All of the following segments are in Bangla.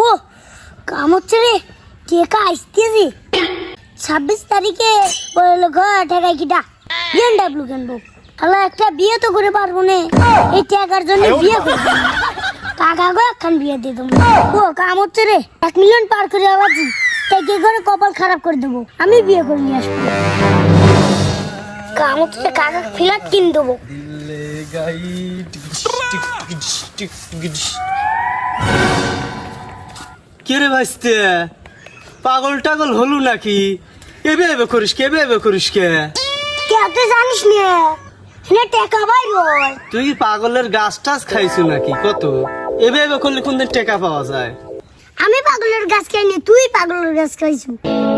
ও কাম হচ্ছে রে টেকা আসতেছি ছাব্বিশ তারিখে বলল ঘর ঠেকাই কিটা বিএনডাব্লিউ কিনবো। তাহলে একটা বিয়ে তো করে পারব না। এই টাকার জন্য বিয়ে করব। কাকা গো একখান বিয়ে দিয়ে দেবো। ও কাম হচ্ছে রে। এক মিলিয়ন পার করে আলাদা তাই কে করে কপাল খারাপ করে দেবো? আমি বিয়ে করে নিয়ে আসব। কাম হচ্ছে কাকা ফ্ল্যাট কিনে দেবো। কে রে ভাইস্তে? পাগল টাগল হলু নাকি? এবে এবে করিস কে এবে এবে করিস কে? তুই জানিস না। এখানে টাকা বাইর হয় তুই কি পাগলের গাছ টাছ খাইছু নাকি? কত? এবে এবে করলে কোন দিন টেকা পাওয়া যায়? আমি পাগলের গাছ খাইনি তুই পাগলের গাছ খাইছু।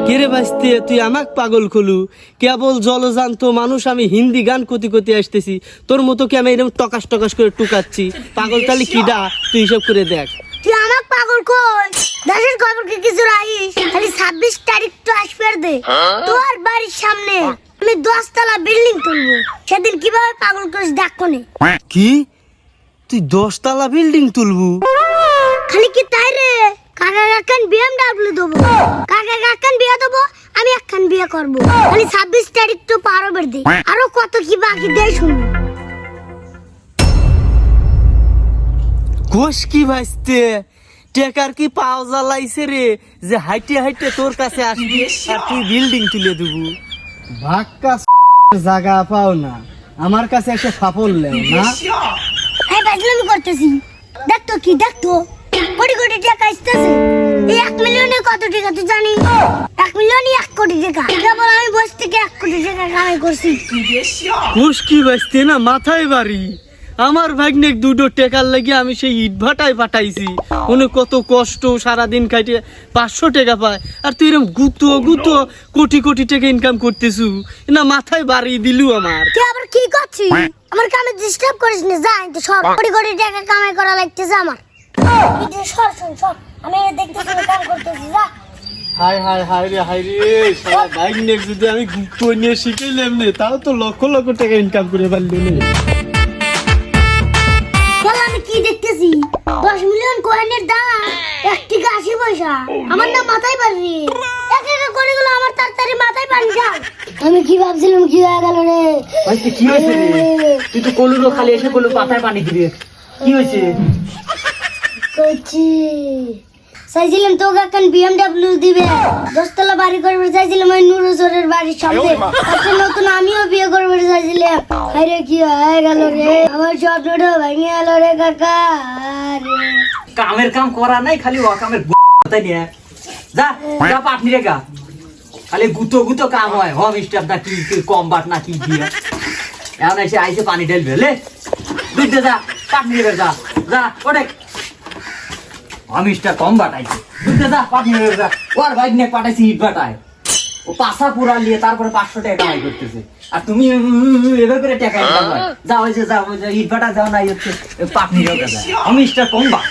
কে রে ভাইস্তে তুই আমাক পাগল খলু কেবল জলজান্ত মানুষ আমি হিন্দি গান কতি কতি আসতেছি। তোর মতো কি আমি এরকম টকাস টকাস করে টুকাচ্ছি? পাগল তাহলে কিডা? তুই হিসাব করে দেখ। কই দেশের খবর কি কিছু রাখিস খালি ছাব্বিশ তারিখ তো আসবে দে। তোর বাড়ির সামনে আমি দশতলা বিল্ডিং তুলবো। সেদিন কীভাবে পাগল করিস কি? তুই দশতলা বিল্ডিং তুলবু? খালি কি তাই রে? কাকা কাকান বিএমডাব্লিউ দেবো। কাকা কাকান বিয়ে দেবো আমি একখান বিয়ে করব। খালি ছাব্বিশ তারিখ তো পার হবে দে। আরও কত কি বাকি দেয় শুনব ঘোষ কি ভাইস্তে? টেকার কি পাও জ্বালাইছে রে? যে হাইটে হাইটে তোর কাছে আসবি আর তুই বিল্ডিং তুলে দেবু। ভাক্কা জায়গা পাও না। আমার কাছে একটা সাফল লেও না। এই বাজলামি করতেছি। দেখ তো কি দেখ তো কোটি কোটি টাকা আসতেছে। এই এক মিলিয়নে কত টাকা তুই জানি এক মিলিয়নই এক কোটি টাকা। কেবল আমি বস থেকে এক কোটি টাকা কামাই করছি। ঘোষ কি না মাথায় বাড়ি। আমার ভাগ্নে দুটো টেকার লাগি আমি সেই ইট ভাটায় পাঠাইছি। উনি কত কষ্ট সারাদিন খাইতে পাঁচশো টাকা পায়। আর তুই এরকম গুতো গুতো কোটি কোটি টাকা ইনকাম করতেছু। না মাথায় বাড়ি দিলু আমার। তুই আবার কি করছিস? আমার কামে ডিস্টার্ব করিস না যা তো সব কোটি কোটি টাকা কামাই করা লাগতেছে আমার। সর শোন সর। আমি দেখতেছি কাম করতেছি যা। হাই হাই হাই রে হাই রে সারা বাইক নেক যদি আমি গুপ্ত নিয়ে শিখাইলাম নে তাও তো লক্ষ লক্ষ টাকা ইনকাম করে পারলি দশ মিলিয়ন কয়েনের দাম এক কাশি আশি পয়সা। আমার না মাথায় পারি এক এক করে গেলো আমার তাড়াতাড়ি মাথায় যাও আমি কি ভাবছিলাম কি হয়ে গেল রে? কি হয়েছে তুই তো কলুরো খালি এসে কলু পাতায় পানি দিবি। কি হয়েছে? কইছি চাইছিলাম তোকে এখন বিএমডাব্লিউ দিবে। দশতলা বাড়ি করবে চাইছিলাম ওই নুরুজোরের বাড়ির সামনে। এখন নতুন আমিও বিয়ে করবে চাইছিলাম। আরে কি হয়ে গেল রে? আমার স্বপ্নটা ভেঙে গেল রে কাকা। কামের কাম করা নাই খালি ও কামের তাই নিয়ে। যা যা পাটনি রে গা। খালি গুতো গুতো কাম হয়। হোম স্টাফ না কি কি কম বাট না কি দিয়ে। এখন এসে আইসে পানি ঢেলবে লে। দুধ দে যা পাটনি রে যা। যা ওটা স্টাফ কম বাটাইছে বুঝতে যা পাটনি নিয়ে যা। ওর বাইক নিয়ে পাঠাইছি ইট বাটায়। ও পাশা পুরা নিয়ে তারপরে পাঁচশো টাকা কামাই করতেছে। আর তুমি এভাবে করে টাকা যা হয়েছে যে হয়েছে ইট বাটা যাও না হচ্ছে রে যা কম বাট